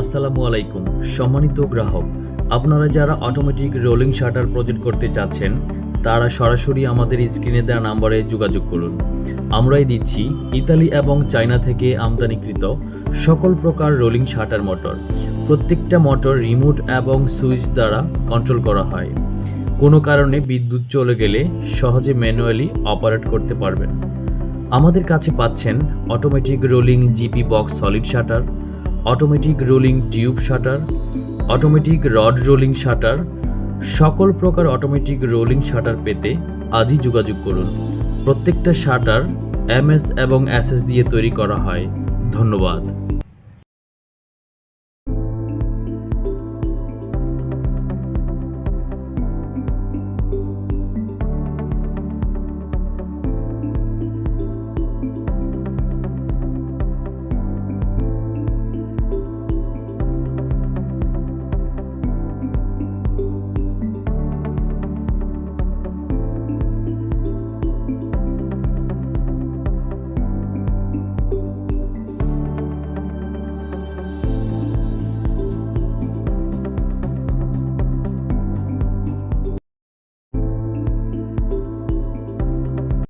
আসসালামু আলাইকুম। সম্মানিত গ্রাহক, আপনারা যারা অটোমেটিক রোলিং শাটার প্রজেক্ট করতে চাচ্ছেন, তারা সরাসরি আমাদের স্ক্রিনে দেওয়া নাম্বারে যোগাযোগ করুন। আমরাই দিচ্ছি ইতালি এবং চায়না থেকে আমদানিকৃত সকল প্রকার রোলিং শাটার মোটর প্রত্যেকটা মোটর রিমোট এবং সুইচ দ্বারা কন্ট্রোল করা হয়। কোনো কারণে বিদ্যুৎ চলে গেলে সহজে ম্যানুয়ালি অপারেট করতে পারবেন। আমাদের কাছে পাচ্ছেন automatic rolling GP box solid shutter automatic rolling tube shutter automatic rod rolling shutter সকল প্রকার অটোমেটিক রোলিং শাটার পেতে আজই যোগাযোগ করুন। প্রত্যেকটা শাটার এমএস এবং এসএস দিয়ে তৈরি করা হয়। ধন্যবাদ।